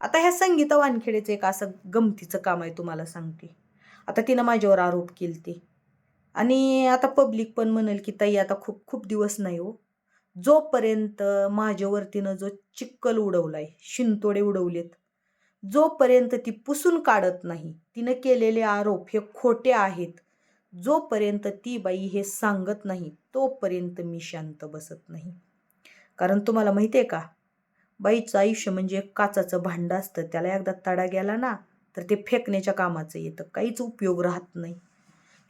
आता ह्या संगीता वानखेडेचं एक असं गमतीचं काम आहे तुम्हाला सांगते. आता तिनं माझ्यावर आरोप केलते. आणि आता पब्लिक पण म्हणेल की ताई आता खूप खूप दिवस नाही हो. जोपर्यंत माझ्यावर तिनं जो चिक्कल उडवलाय शिंतोडे उडवलेत जोपर्यंत ती पुसून काढत नाही तिनं केलेले आरोप हे खोटे आहेत. जोपर्यंत ती बाई हे सांगत नाही तोपर्यंत मी शांत बसत नाही. कारण तुम्हाला माहिती आहे का बाईचं आयुष्य म्हणजे एक काचाचं भांडं असतं. त्याला एकदा तडा गेला ना तर ते फेकण्याच्या कामाचं येतं. काहीच उपयोग राहत नाही.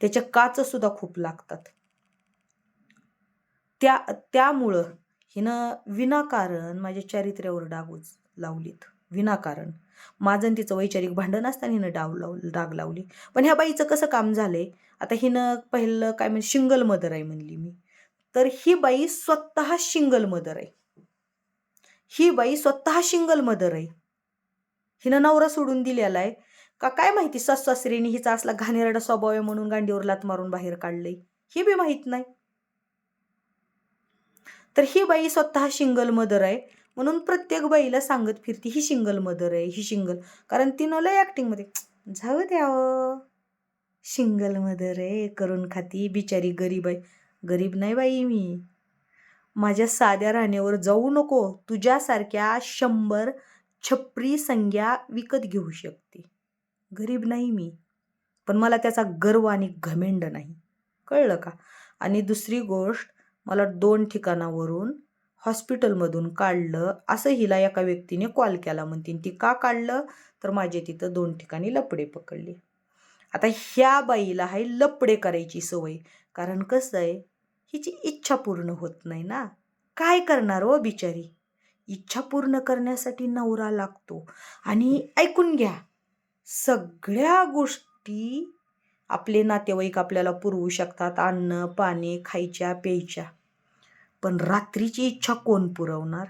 त्याच्या काचसुद्धा खूप लागतात. त्या त्यामुळं हिनं विनाकारण माझ्या चारित्र्यावर डागूच लावलीत. विनाकारण. माझं तिचं वैचारिक भांडण असताना हिनं डाव लाव डाग लावली. पण ह्या बाईचं कसं काम झालंय? आता हिनं पहिलं काय म्हणजे शिंगल मदर आहे म्हणली मी. तर ही बाई स्वतः शिंगल मदर आहे. ही बाई स्वतः शिंगल मदर आहे. हिनं नवरा सोडून दिलेला आहे. का काय माहिती सासरीने हिचा असला घाणेरडा स्वभाव आहे म्हणून गांडीवर लात मारून बाहेर काढलंय. ही बी माहीत नाही. तर ही बाई स्वतः शिंगल मदर आहे म्हणून प्रत्येक बाईला सांगत फिरती ही शिंगल मदर आहे ही शिंगल. कारण तिनं लय ॲक्टिंगमध्ये जाऊ द्यावं शिंगल मदर आहे करून खाती बिचारी गरीब आहे. गरीब नाही बाई मी. माझ्या साध्या राहण्यावर जाऊ नको. तुझ्यासारख्या शंभर छपरी संज्ञा विकत घेऊ शकते. गरीब नाही मी पण मला त्याचा गर्व आणि घमेंड नाही. कळलं का? आणि दुसरी गोष्ट मला दोन ठिकाणावरून हॉस्पिटलमधून काढलं असं हिला एका व्यक्तीने कॉल केला. म्हणतीन ती का काढलं? तर माझे तिथं दोन ठिकाणी लपडे पकडले. आता ह्या बाईला आहे लपडे करायची सवय. कारण कसं आहे हिची इच्छा पूर्ण होत नाही ना. काय करणार हो बिचारी? इच्छा पूर्ण करण्यासाठी नवरा लागतो. आणि ऐकून घ्या सगळ्या गोष्टी आपले नातेवाईक आपल्याला पुरवू शकतात अन्न पाणी खायच्या प्यायच्या. पण रात्रीची इच्छा कोण पुरवणार?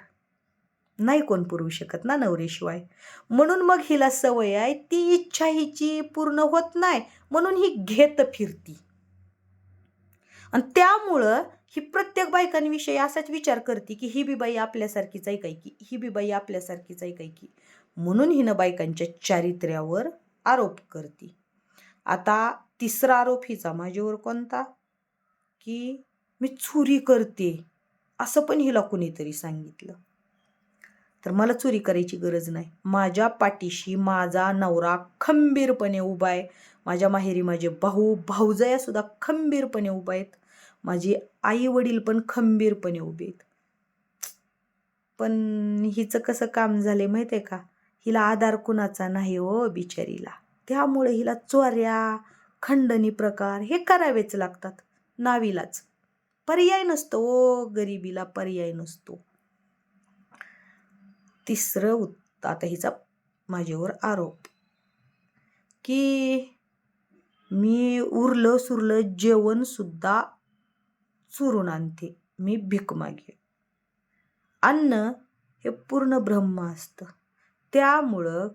नाही कोण पुरवू शकत ना नवरेशिवाय. म्हणून मग हिला सवय आहे ती इच्छा हिची पूर्ण होत नाही. म्हणून ही घेत फिरती. आणि त्यामुळं ही प्रत्येक बायकांविषयी असाच विचार करते की ही बी बाई आपल्यासारखीच आहे काय की ही बी बाई आपल्यासारखीच आहे काय की. म्हणून हिनं बायकांच्या चारित्र्यावर आरोप करते. आता तिसरा आरोप हिचा माझ्यावर कोणता? की मी चोरी करते असं पण हिला कुणीतरी सांगितलं. तर मला चोरी करायची गरज नाही. माझ्या पाठीशी माझा नवरा खंबीरपणे उभा आहे. माझ्या माहेरी माझे भाऊ भाऊजया सुद्धा खंबीरपणे उभा आहेत. माझी आई वडील पण खंबीरपणे उभे आहेत. पण हिचं कसं काम झाले माहिती आहे का? हिला आधार कुणाचा नाही हो बिचारीला. त्यामुळे हिला चोऱ्या खंडणी प्रकार हे करावेच लागतात. नावीलाच. पर्याय नसतो ओ गरिबीला पर्याय नसतो. तिसरं उत् आता हिचा माझ्यावर आरोप. की मी उरलं सुरलं जेवणसुद्धा चुरून आणते. मी भीक मागे. अन्न हे पूर्ण ब्रह्म असतं. त्यामुळं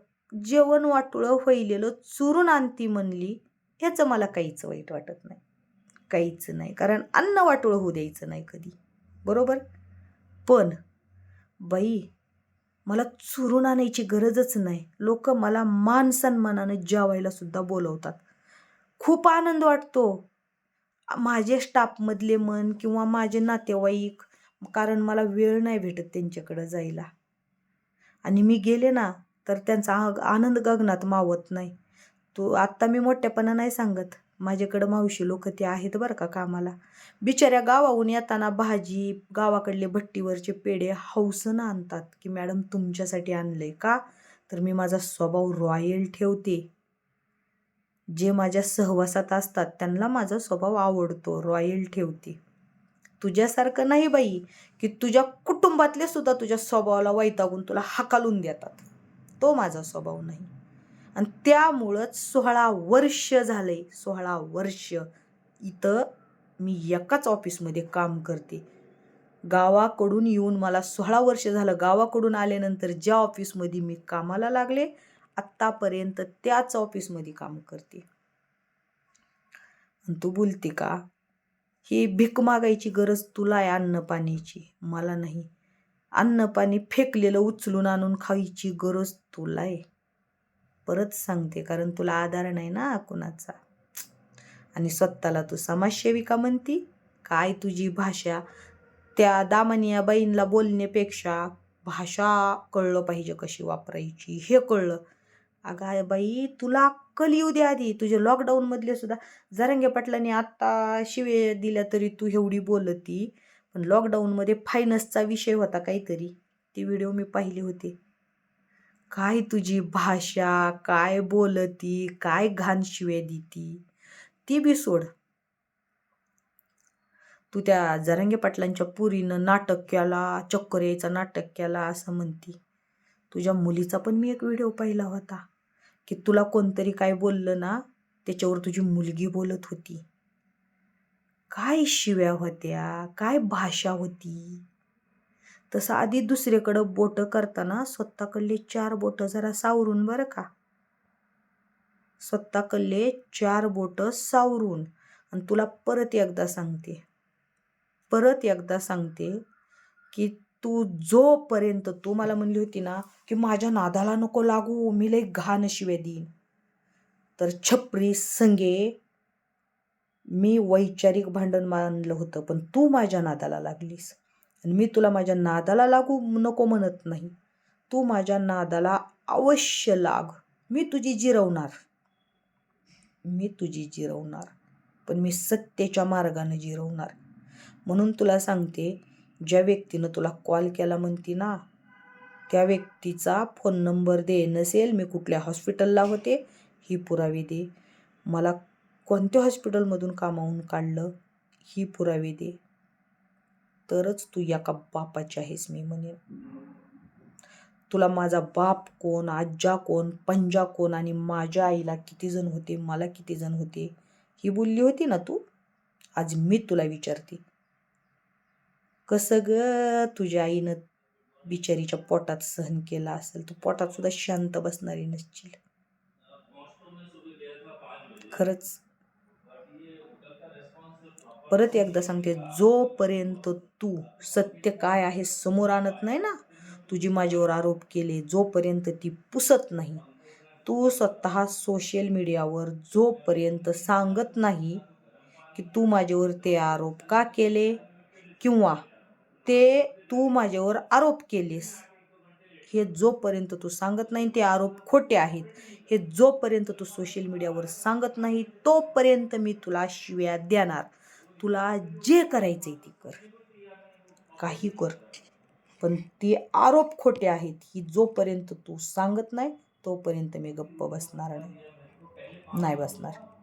जेवण वाटुळं होईलेलं चुरून आणती म्हणली ह्याचं मला काहीच वाईट वाटत नाही. काहीच नाही. कारण अन्न वाटोळं होऊ द्यायचं नाही कधी. बरोबर? पण बाई मला चुरून आणायची गरजच नाही. लोक मला मान सन्मानानं जेवायला सुद्धा बोलवतात. खूप आनंद वाटतो. माझे स्टाफमधले मन किंवा माझे नातेवाईक कारण मला वेळ नाही भेटत त्यांच्याकडं जायला. आणि मी गेले ना तर त्यांचा आनंद गगनात मावत नाही. तो आत्ता मी मोठ्यापणा नाही सांगत. माझ्याकडं मावशी लोक ते आहेत बरं का कामाला. बिचाऱ्या गावाहून येताना भाजी गावाकडले भट्टीवरचे पेढे हौसनं आणतात की मॅडम तुमच्यासाठी आणलं आहे का? तर मी माझा स्वभाव रॉयल ठेवते. जे माझ्या सहवासात असतात त्यांना माझा स्वभाव आवडतो रॉयल ठेवते. तुझ्यासारखं नाही बाई की तुझ्या कुटुंबातले सुद्धा तुझ्या स्वभावाला वैतागून तुला हकालून देतात. तो माझा स्वभाव नाही. आणि त्यामुळंच सोळा वर्ष झाले सोळा वर्ष इथं मी एकाच ऑफिसमध्ये काम करते. गावाकडून येऊन मला सोळा वर्ष झालं गावाकडून आल्यानंतर ज्या ऑफिसमध्ये मी कामाला लागले आत्तापर्यंत त्याच ऑफिसमध्ये काम करते. आणि तू बोलते का ही भीक मागायची गरज तुला आहे अन्नपाण्याची मला नाही. अन्नपाणी फेकलेलं उचलून आणून खायची गरज तुला आहे. परत सांगते कारण तुला आधार नाही ना कुणाचा. आणि स्वतःला तू समाजसेविका म्हणती? काय तुझी भाषा? त्या दामनिया बाईंना बोलण्यापेक्षा भाषा कळलं पाहिजे कशी वापरायची हे कळलं. अगं बाई तुला अक्कल येऊ दे आधी. तुझे लॉकडाऊनमधले सुद्धा जरंगे पाटलांनी आत्ता शिवे दिल्या तरी तू एवढी बोलती. पण लॉकडाऊनमध्ये फायनसचा विषय होता काहीतरी. ती व्हिडिओ मी पाहिली होती. काय तुझी भाषा काय बोलती काय घाण शिवे देती. ती बी सोड. तू त्या जरांगे पाटलांच्या पुरीनं नाटक केला चक्कर यायचा नाटक केला असं म्हणती. तुझ्या मुलीचा पण मी एक व्हिडिओ पाहिला होता. की तुला कोणतरी काय बोललं ना त्याच्यावर तुझी मुलगी बोलत होती. काय शिव्या होत्या काय भाषा होती. तसं आधी दुसरीकडं बोटं करताना स्वतःकडले चार बोटं जरा सावरून बरं का. स्वतःकडले चार बोटं सावरून आणि तुला परत एकदा सांगते. परत एकदा सांगते की तू जोपर्यंत तू मला म्हणली होती ना की माझ्या नादाला नको लागू मी लई घाण शिवे देईन. तर छपरी संगे मी वैचारिक भांडण मानलं होतं पण तू माझ्या नादाला लागलीस. आणि मी तुला माझ्या नादाला लागू नको म्हणत नाही. तू माझ्या नादाला अवश्य लाग. मी तुझी जिरवणार. मी तुझी जिरवणार. पण मी सत्तेच्या मार्गाने जिरवणार. म्हणून तुला सांगते ज्या व्यक्तीनं तुला कॉल केला म्हणती ना त्या व्यक्तीचा फोन नंबर दे. नसेल मी कुठल्या हॉस्पिटलला होते ही पुरावे दे. मला कोणत्या हॉस्पिटलमधून कामावून काढलं ही पुरावे दे. तरच तू या का बापाची आहेस मी म्हणेन. तुला माझा बाप कोण आज्जा कोण पंजा कोण आणि माझ्या आईला किती जण होते मला किती जण होते ही बोलली होती ना तू? आज मी तुला विचारते. कसं ग तुझ्या आईनं बिचारीच्या पोटात सहन केला असेल? तू पोटात सुद्धा शांत बसणारी नसशील. खरंच. परत एकदा सांगते जोपर्यंत तू सत्य काय आहे समोर आणत नाही ना तुझी माझ्यावर आरोप केले जोपर्यंत ती पुसत नाही तू स्वतः सोशल मीडियावर जोपर्यंत सांगत नाही की तू माझ्यावर ते आरोप का केले किंवा ते तू माझ्यावर आरोप केलीस. हे जोपर्यंत तू सांगत नाही ते आरोप खोटे आहेत. हे जोपर्यंत तू सोशल मीडियावर सांगत नाही तोपर्यंत मी तुला शिव्या देणार. तुला जे करायचं आहे ते कर. काही कर. पण ते आरोप खोटे आहेत ही जोपर्यंत तू सांगत नाही तोपर्यंत मी गप्प बसणार नाही. नाही बसणार.